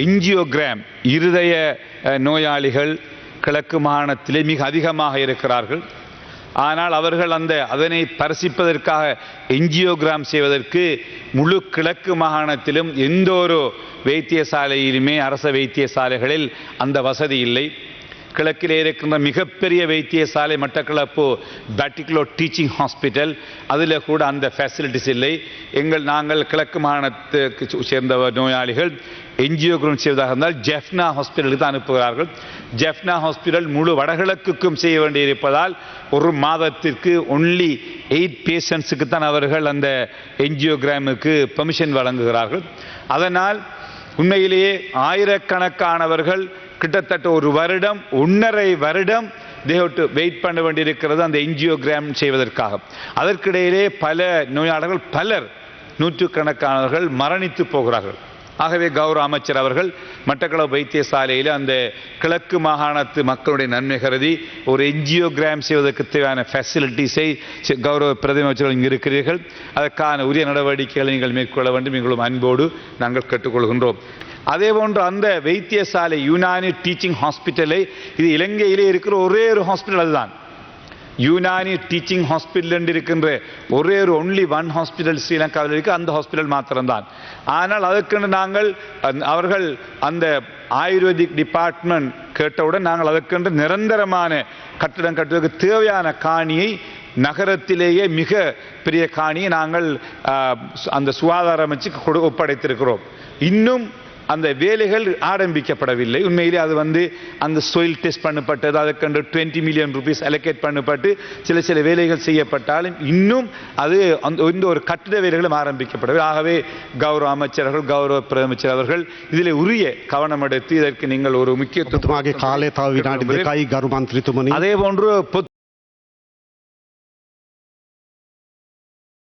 Angiogram இருதய நோயாளிகள் கிழக்கு மாகாணத்திலே மிக அதிகமாக இருக்கிறார்கள். ஆனால் அவர்கள் அந்த அதனை பரிசிப்பதற்காக என்ஜியோகிராம் செய்வதற்கு முழு கிழக்கு மாகாணத்திலும் எந்த ஒரு வைத்தியசாலையிலுமே அரச வைத்தியசாலைகளில் அந்த வசதி இல்லை. கிழக்கிலே இருக்கின்ற மிகப்பெரிய வைத்தியசாலை மட்டக்களப்பு பேட்டிக்லோ டீச்சிங் ஹாஸ்பிட்டல். அதில் கூட அந்த ஃபெசிலிட்டிஸ் இல்லை. எங்கள் நாங்கள் கிழக்கு மாகாணத்துக்கு சு- சேர்ந்த நோயாளிகள் என்ஜியோகிராம் செய்வதாக இருந்தால் ஜெஃப்னா ஹாஸ்பிட்டலுக்கு தான் அனுப்புகிறார்கள். ஜெஃப்னா ஹாஸ்பிட்டல் முழு வடகிழக்குக்கும் செய்ய வேண்டியிருப்பதால் ஒரு மாதத்திற்கு ஒன்லி எயிட் பேஷண்ட்ஸுக்கு தான் அவர்கள் அந்த என்ஜியோகிராமுக்கு பெர்மிஷன் வழங்குகிறார்கள். அதனால் உண்மையிலேயே ஆயிரக்கணக்கானவர்கள் கிட்டத்தட்ட ஒரு வருடம் ஒன்றரை வருடம் தேவட்டு வெயிட் பண்ண வேண்டியிருக்கிறது அந்த என்ஜியோகிராம் செய்வதற்காக. அதற்கிடையிலே பல நோயாளர்கள் பலர் நூற்றுக்கணக்கானவர்கள் மரணித்து போகிறார்கள். ஆகவே கௌரவ அமைச்சர் அவர்கள் மட்டக்களப்பு வைத்தியசாலையில் அந்த கிழக்கு மாகாணத்து மக்களுடைய நன்மை கருதி ஒரு என்ஜியோகிராம் செய்வதற்கு தேவையான ஃபெசிலிட்டிஸை கௌரவ பிரதம இங்கே இருக்கிறீர்கள். அதற்கான உரிய நடவடிக்கைகளை நீங்கள் மேற்கொள்ள வேண்டும். எங்களும் அன்போடு நாங்கள் கேட்டுக்கொள்கின்றோம். அதே போன்று அந்த வைத்தியசாலை யுனானி டீச்சிங் ஹாஸ்பிட்டலை இது இலங்கையிலே இருக்கிற ஒரே ஒரு ஹாஸ்பிட்டல் அதுதான். யூனானி டீச்சிங் ஹாஸ்பிட்டல் என்று இருக்கின்ற ஒரே ஒரு ஒன்லி ஒன் ஹாஸ்பிட்டல் ஸ்ரீலங்காவில் இருக்கு அந்த ஹாஸ்பிட்டல் மாத்திரம்தான். ஆனால் அதற்கென்று நாங்கள் அவர்கள் அந்த ஆயுர்வேதிக் டிபார்ட்மெண்ட் கேட்டவுடன் நாங்கள் அதற்கென்று நிரந்தரமான கட்டிடம் கட்டுவதற்கு தேவையான காணியை நகரத்திலேயே மிக பெரிய காணியை நாங்கள் அந்த சுகாதார அமைச்சுக்கு கொடு ஒப்படைத்திருக்கிறோம். இன்னும் அந்த வேலைகள் ஆரம்பிக்கப்படவில்லை. உண்மையிலே அது வந்து அந்த சோயில் டெஸ்ட் பண்ணப்பட்டது அதற்கென்று டுவெண்ட்டி மில்லியன் ருபீஸ் அலோகேட் பண்ணப்பட்டு சில சில வேலைகள் செய்யப்பட்டாலும் இன்னும் அது அந்த இந்த ஒரு கட்டிட வேலைகளும் ஆரம்பிக்கப்படவில்லை. ஆகவே கௌரவ அமைச்சர்கள் கௌரவ பிரதமைச்சர் அவர்கள் இதில் உரிய கவனம் எடுத்து இதற்கு நீங்கள் ஒரு முக்கியத்துவமாக காலை தாவினாடி கை கரு மந்திரி அதே போன்று